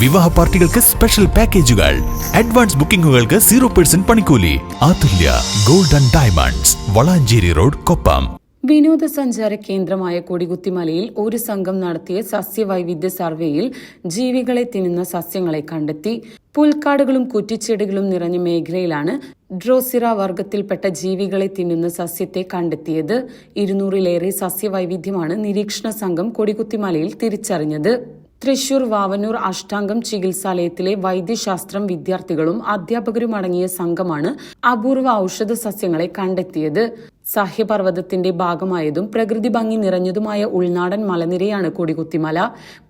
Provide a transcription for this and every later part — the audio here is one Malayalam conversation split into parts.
വിവാഹ പാർട്ടികൾക്ക് സ്പെഷ്യൽ പാക്കേജുകൾ അഡ്വാൻസ് ബുക്കിംഗുകൾക്ക് സീറോ പെർസെന്റ് പണിക്കൂലി. Athulya golden diamonds Valanchery road Koppam. വിനോദസഞ്ചാര കേന്ദ്രമായ കൊടികുത്തിമലയിൽ ഒരു സംഘം നടത്തിയ സസ്യവൈവിധ്യ സർവേയിൽ ജീവികളെ തിന്നുന്ന സസ്യങ്ങളെ കണ്ടെത്തി. പുൽക്കാടുകളും കുറ്റിച്ചെടികളും നിറഞ്ഞ മേഖലയിലാണ് ഡ്രോസിറ വർഗത്തിൽപ്പെട്ട ജീവികളെ തിന്നുന്ന സസ്യത്തെ കണ്ടെത്തിയത്. ഇരുന്നൂറിലേറെ സസ്യവൈവിധ്യമാണ് നിരീക്ഷണ സംഘം കൊടികുത്തിമലയിൽ തിരിച്ചറിഞ്ഞത്. തൃശൂർ വാവനൂർ അഷ്ടാംഗം ചികിത്സാലയത്തിലെ വൈദ്യശാസ്ത്രം വിദ്യാർത്ഥികളും അധ്യാപകരും അടങ്ങിയ സംഘമാണ് അപൂർവ ഔഷധ സസ്യങ്ങളെ കണ്ടെത്തിയത്. സഹ്യപർവതത്തിന്റെ ഭാഗമായതും പ്രകൃതി ഭംഗി നിറഞ്ഞതുമായ ഉൾനാടൻ മലനിരയാണ് കൊടികുത്തിമല.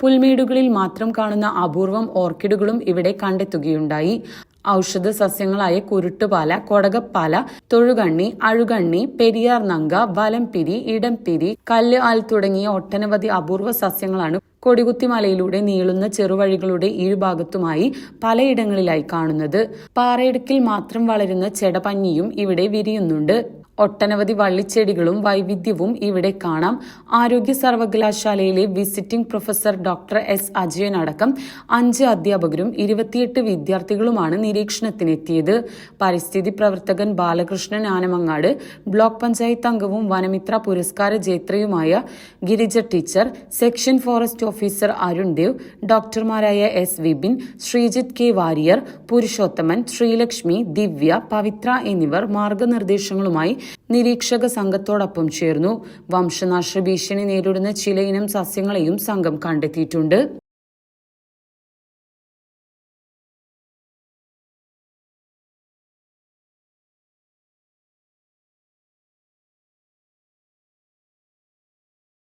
പുൽമേടുകളിൽ മാത്രം കാണുന്ന അപൂർവം ഓർക്കിഡുകളും ഇവിടെ കണ്ടെത്തുകയുണ്ടായി. ഔഷധ സസ്യങ്ങളായ കുരുട്ടുപാല കൊടകപ്പാല തൊഴുകണ്ണി അഴുകണ്ണി പെരിയാർ നങ്ക വലംപിരി ഇടംപിരി കല്ല് ആൽ തുടങ്ങിയ ഒട്ടനവധി അപൂർവ സസ്യങ്ങളാണ് കൊടികുത്തിമലയിലൂടെ നീളുന്ന ചെറുവഴികളുടെ ഇരുഭാഗത്തുമായി പലയിടങ്ങളിലായി കാണുന്നത്. പാറയിടുക്കിൽ മാത്രം വളരുന്ന ചെടപഞ്ഞിയും ഇവിടെ വിരിയുന്നുണ്ട്. ഒട്ടനവധി വള്ളിച്ചെടികളും വൈവിധ്യവും ഇവിടെ കാണാം. ആരോഗ്യ സർവകലാശാലയിലെ visiting professor doctor S Ajayan അടക്കം അഞ്ച് അധ്യാപകരും ഇരുപത്തിയെട്ട് വിദ്യാർത്ഥികളുമാണ് നിരീക്ഷണത്തിനെത്തിയത്. പരിസ്ഥിതി പ്രവർത്തകൻ ബാലകൃഷ്ണൻ ആനമങ്ങാട് ബ്ലോക്ക് പഞ്ചായത്ത് അംഗവും വനമിത്ര പുരസ്കാര ജേത്രയുമായ Girija teacher section forest officer Arun Dev ഡോക്ടർമാരായ S Vipin Sreejith K Warrier Purushothaman Sreelakshmi Divya പവിത്ര എന്നിവർ മാർഗനിർദ്ദേശങ്ങളുമായി നിരീക്ഷക സംഘത്തോടൊപ്പം ചേർന്നു. വംശനാശ ഭീഷണി നേരിടുന്ന ചിലയിനം സസ്യങ്ങളെയും സംഘം കണ്ടെത്തിയിട്ടുണ്ട്.